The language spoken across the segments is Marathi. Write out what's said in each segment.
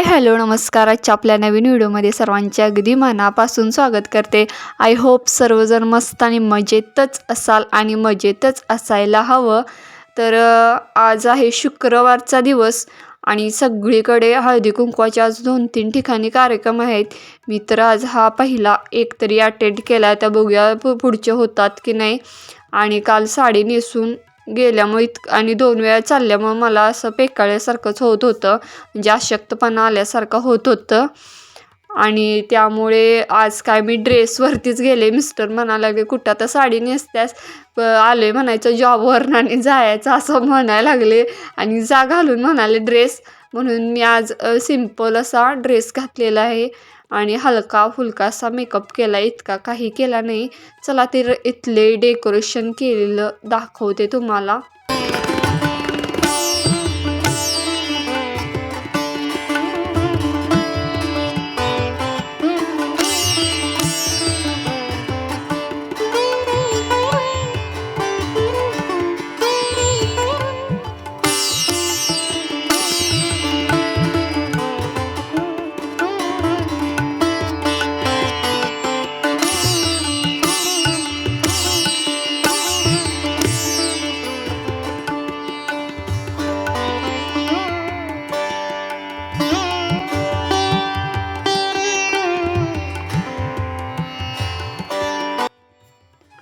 हाय हॅलो नमस्कार. आजच्या आपल्या नवीन व्हिडिओमध्ये सर्वांचे अगदी मनापासून स्वागत करते. आय होप सर्वजण मस्त आणि मजेतच असाल आणि मजेतच असायला हवं. तर आज आहे शुक्रवारचा दिवस आणि सगळीकडे हळदी कुंकवाचे आज दोन तीन ठिकाणी कार्यक्रम आहेत. मी तर आज हा पहिला एक तरी अटेंड केला. त्या बघूया पु- पुढचे होतात की नाही. आणि काल साडी नेसून गेल्यामुळे इत आणि दोन वेळा चालल्यामुळं मला असं पेकाळ्यासारखंच होत होतं. म्हणजे अशक्तपणा आल्यासारखं होत होतं. आणि त्यामुळे आज काय मी ड्रेसवरतीच गेले. मिस्टर म्हणायला लागले कुठं आता साडी नेसत्यास? प- आले म्हणायचं जॉबवरनं आणि जायचं असं म्हणायला लागले. आणि जा घालून म्हणाले ड्रेस म्हणून मी आज सिंपल असा ड्रेस घातलेला आहे. आणि हलका फुलकासा मेकअप केला. इतका काही केला नाही. चला ते इथले डेकोरेशन केलेलं दाखवते तुम्हाला.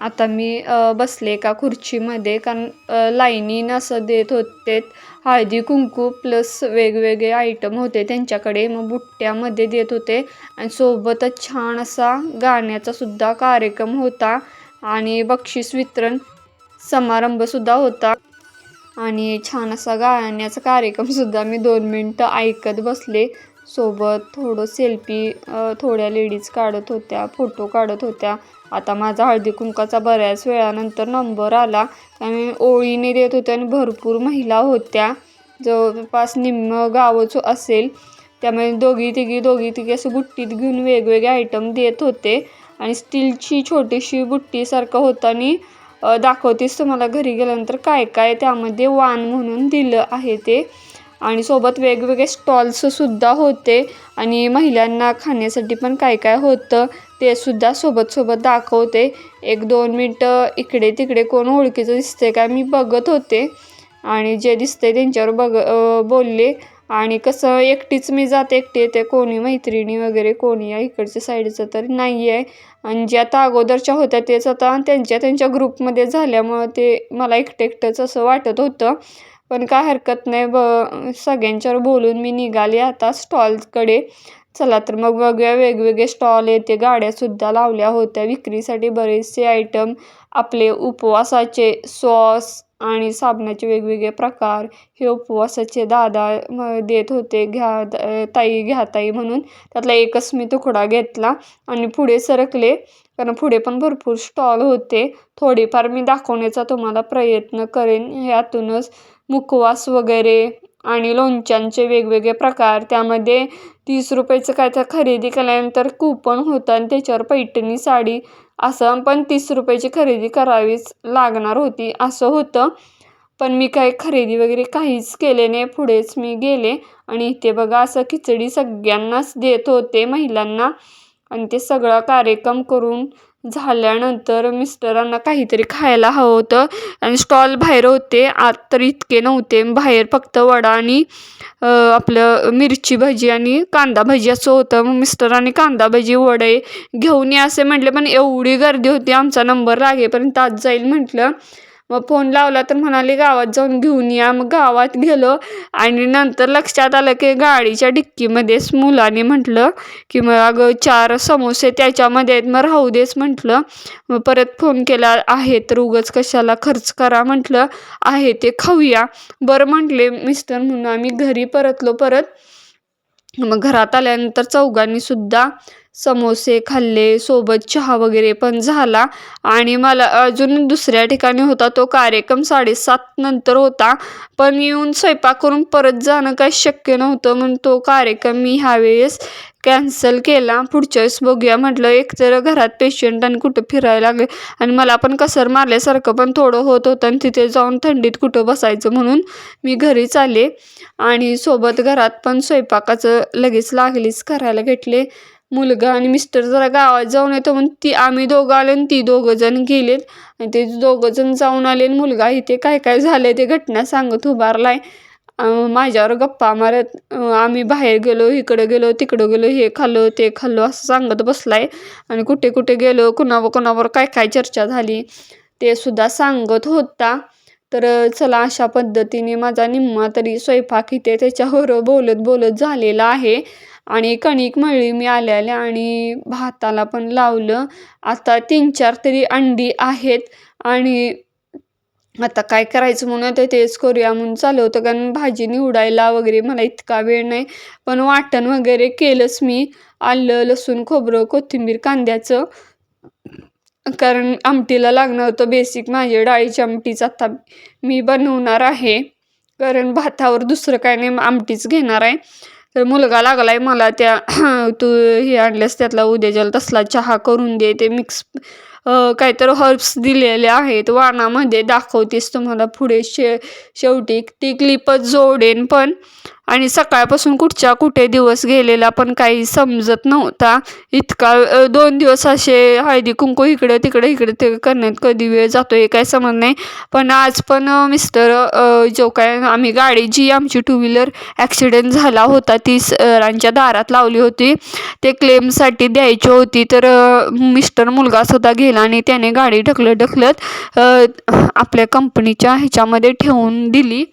आता मी बसले एका खुर्चीमध्ये कारण लाईनीन असं देत होते हळदी कुंकू प्लस वेगवेगळे आयटम होते त्यांच्याकडे. मग बुट्ट्यामध्ये देत होते. आणि सोबतच छान असा गाण्याचा सुद्धा कार्यक्रम होता. आणि बक्षीस वितरण समारंभसुद्धा होता. आणि छान असा गाण्याचा कार्यक्रमसुद्धा मी दोन मिनटं ऐकत बसले. सोबत थोडं सेल्फी थोड्या लेडीज काढत होत्या फोटो काढत होत्या. आता माझा हळदी कुंकाचा बऱ्याच वेळानंतर नंबर आला. आणि ओळीने देत होते आणि भरपूर महिला होत्या. जवळपास निम्म गावच असेल. त्यामुळे दोघी तिघी दोघी तिघी असं बुट्टीत घेऊन वेगवेगळे आयटम देत होते. आणि स्टीलची छोटीशी बुट्टीसारखं होतं आणि दाखवतेस तुम्हाला घरी गेल्यानंतर काय काय त्यामध्ये वाण म्हणून दिलं आहे ते. आणि सोबत वेगवेगळे स्टॉल्ससुद्धा होते. आणि महिलांना खाण्यासाठी पण काय काय होतं ते सुद्धा सोबत सोबत दाखवते. एक दोन मिनटं इकडे तिकडे कोण ओळखीचं दिसते काय मी बघत होते. आणि जे दिसते त्यांच्यावर बघ बोलले. आणि कसं एकटीच मी जाते एकटी येते. कोणी मैत्रिणी वगैरे कोणी या इकडच्या साईडचं तर नाही आहे आणि जे आता अगोदरच्या होत्या तेच आता त्यांच्या त्यांच्या ग्रुपमध्ये झाल्यामुळं ते मला एकटं एकटंच असं वाटत होतं. पण काय हरकत नाही. ब सगळ्यांच्यावर बोलून मी निघाले आता स्टॉल्सकडे चला तर मग बघूया वेगवेगळे स्टॉल येते. गाड्यासुद्धा लावल्या होत्या. विक्रीसाठी बरेचसे आयटम आपले उपवासाचे सॉस आणि साबणाचे वेगवेगळे प्रकार हे उपवासाचे दादा म- देत होते. घ्या ताई घ्या ताई म्हणून. त्यातला एकच मी तुकडा घेतला आणि पुढे सरकले. कारण पुढे पण भरपूर स्टॉल होते. थोडेफार मी दाखवण्याचा तुम्हाला प्रयत्न करेन. ह्यातूनच मुखवास वगैरे आणि लोणच्यांचे वेगवेगळे प्रकार. त्यामध्ये तीस रुपयाचं काय तर खरेदी केल्यानंतर कुपन होतं आणि त्याच्यावर पैठणी साडी असं पण तीस रुपयाची खरेदी करावीच लागणार होती. असं होतं. पण मी काही खरेदी वगैरे काहीच केले नाही. पुढेच मी गेले आणि इथे बघा असं खिचडी सगळ्यांनाच देत होते महिलांना. आणि ते सगळा कार्यक्रम करून झाल्यानंतर मिस्टरांना काहीतरी खायला हवं होतं. आणि स्टॉल बाहेर होते. आत तर इतके नव्हते. बाहेर फक्त वडा आणि आपलं मिरची भजी आणि कांदा भजी असं होतं. मग मिस्टरांनी कांदा भजी वडे घेऊन या असे म्हटले. पण एवढी गर्दी होती. आमचा नंबर लागेपर्यंत आज जाईल म्हटलं. मग फोन लावला तर म्हणाले गावात जाऊन घेऊन या. मग गावात गेलो आणि नंतर लक्षात आलं की गाडीच्या डिक्कीमध्येच मुलाने म्हटलं की मग अगं चार समोसे त्याच्यामध्ये आहेत मग राहू देच म्हटलं. मग परत फोन केला आहे तर उगाच कशाला खर्च करा म्हटलं. आहे ते खाऊया. बरं म्हटले मिस्टर म्हणून. आम्ही घरी परतलो परत. मग घरात आल्यानंतर चौघांनी सुद्धा समोसे खाल्ले सोबत चहा वगैरे पण झाला. आणि मला अजून दुसऱ्या ठिकाणी होता तो कार्यक्रम साडेसात नंतर होता. पण येऊन स्वयंपाक करून परत जाणं काही शक्य नव्हतं म्हणून तो कार्यक्रम मी ह्यावेळेस कॅन्सल केला. पुढच्या वेळेस बघूया म्हटलं एकतर घरात पेशंट आणि कुठं फिरायला लागले. आणि मला पण कसर मारल्यासारखं पण थोडं होत होतं आणि तिथे जाऊन थंडीत कुठं बसायचं म्हणून मी घरीच आले. आणि सोबत घरात पण स्वयंपाकाचं लगेच लागलीच करायला घेतले. मुलगा आणि मिस्टर जरा गावात जाऊन येतो म्हणून ती आम्ही दोघं आले आणि ती दोघं जण गेलेत. आणि ते दोघं जण जाऊन आले आणि मुलगा इथे काय काय झालंय ते घटना सांगत उभारला आहे माझ्यावर गप्पा मारत आम्ही बाहेर गेलो इकडं गेलो तिकडं गेलो हे खाल्लो ते खाल्लो असं सांगत बसलाय. आणि कुठे कुठे गेलो कुणावर कुणावर काय काय चर्चा झाली ते सुद्धा सांगत होता. तर चला अशा पद्धतीने माझा निम्मा तरी स्वयंपाक इथे त्याच्यावर बोलत बोलत झालेला आहे. आणि कणिक मळली मी आल्याले आणि भाताला पण लावलं. आता तीन चार तरी अंडी आहेत आणि आता काय करायचं म्हणून आता तेच करूया म्हणून चालू होतं. कारण भाजी निवडायला वगैरे मला इतका वेळ नाही. पण वाटण वगैरे केलंच मी. आलं लसूण खोबरं कोथिंबीर कांद्याचं. कारण आमटीला लागणार होतं बेसिक माझ्या डाळीची आमटीच. आता मी बनवणार आहे. कारण भातावर दुसरं काय नाही आमटीच घेणार आहे. तर मुलगा लागलाय मला त्या तू हे आणल्यास त्यातला उद्याच्याला तसला चहा करून दे ते मिक्स काहीतरी हर्ब्स दिलेले आहेत वाणामध्ये दाखवतेस तुम्हाला पुढे शे शेवटी. ती क्लिपच जोडेन पण. आणि सकाळपासून कुठच्या कुठे दिवस गेलेला पण काही समजत नव्हता. इतका दोन दिवस असे हळदी कुंकू इकडे तिकडे इकडे ते करण्यात कधी वेळ जातो हे काय समज नाही. पण आज पण मिस्टर जो काय आम्ही गाडी जी आमची टू व्हीलर ॲक्सिडेंट झाला होता ती सरांच्या दारात लावली होती. ते क्लेमसाठी द्यायची होती तर मिस्टर मुलगा सुद्धा गेला आणि त्याने गाडी ढकलत ढकलत आपल्या कंपनीच्या ह्याच्यामध्ये ठेवून दिली.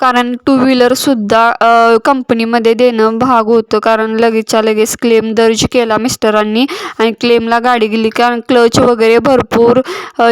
कारण टू व्हीलरसुद्धा कंपनीमध्ये देणं भाग होतं. कारण लगेचच्या लगेच क्लेम दर्ज केला मिस्टरांनी आणि क्लेमला गाडी गेली. कारण क्लच वगैरे भरपूर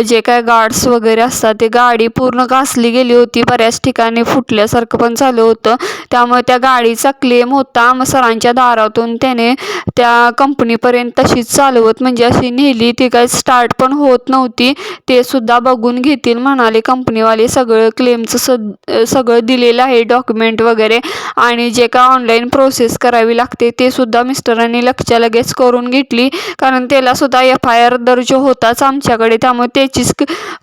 जे काय गार्ड्स वगैरे असतात ते गाडी पूर्ण घासली गेली होती. बऱ्याच ठिकाणी फुटल्यासारखं पण झालं होतं. त्यामुळे त्या गाडीचा क्लेम होता. मग सरांच्या दारातून त्याने त्या कंपनीपर्यंत तशीच चालवत. म्हणजे अशी नेली. ती काही स्टार्ट पण होत नव्हती. ते सुद्धा बघून घेतील म्हणाले कंपनीवाले सगळं क्लेमचं सद सगळं दिलेलं आहे डॉक्युमेंट वगैरे. आणि जे काय ऑनलाईन प्रोसेस करावी लागते ते सुद्धा मिस्टरांनी लक्ष लगेच करून घेतली. कारण त्याला सुद्धा एफ आय आर दर्ज होताच आमच्याकडे. त्यामुळे त्याचीच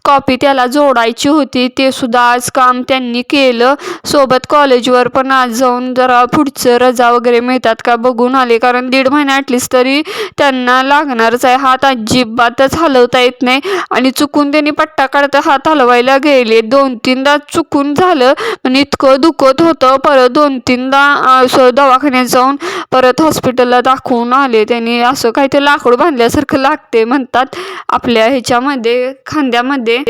कॉपी त्याला जोडायची होती. ते सुद्धा आज काम त्यांनी केलं. सोबत कॉलेजवर पण आज जाऊन जरा पुढचं रजा वगैरे मिळतात का बघून आले. कारण दीड महिना ॲटलिस्ट तरी त्यांना लागणारच आहे. हात अजिबातच हलवता येत नाही. आणि चुकून त्यांनी पट्टा काढता हात हलवायला गेले. दोन तीनदा चुकून झालं. पण इतकं दुखत होतं. परत दोन तीनदा असं दवाखान्यात जाऊन परत हॉस्पिटलला दाखवून आले. त्यांनी असं काही ते लाकूड बांधल्यासारखं लागते म्हणतात. आपल्या ह्याच्यामध्ये खांद्यामध्ये.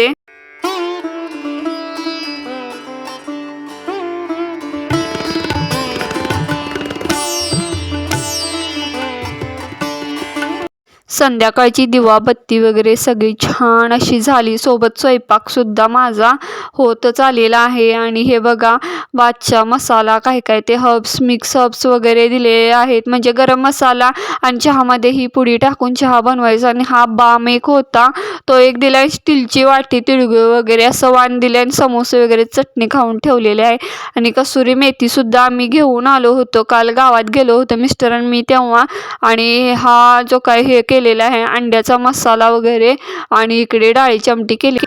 संध्याकाळची दिवाबत्ती वगैरे सगळी छान अशी झाली. सोबत स्वयंपाकसुद्धा माझा होतच आलेला आहे. आणि हे बघा बादशा मसाला काय काय ते हर्ब्स मिक्स हर्ब्स वगैरे दिलेले आहेत. म्हणजे गरम मसाला आणि चहामध्ये ही पुडी टाकून चहा बनवायचा. आणि हा बाम एक होता. तो एक दिला स्टीलची वाटी तिळगुळ वगैरे असं वाण दिले आणि समोसे वगैरे चटणी खाऊन ठेवलेले आहे. आणि कसुरी मेथीसुद्धा आम्ही घेऊन आलो होतो. काल गावात गेलो होतो मिस्टर आणि मी तेव्हा. आणि हा जो काय हे केला केलेला आहे. अंड्याचा मसाला वगैरे आणि इकडे डाळीची आमटी केली.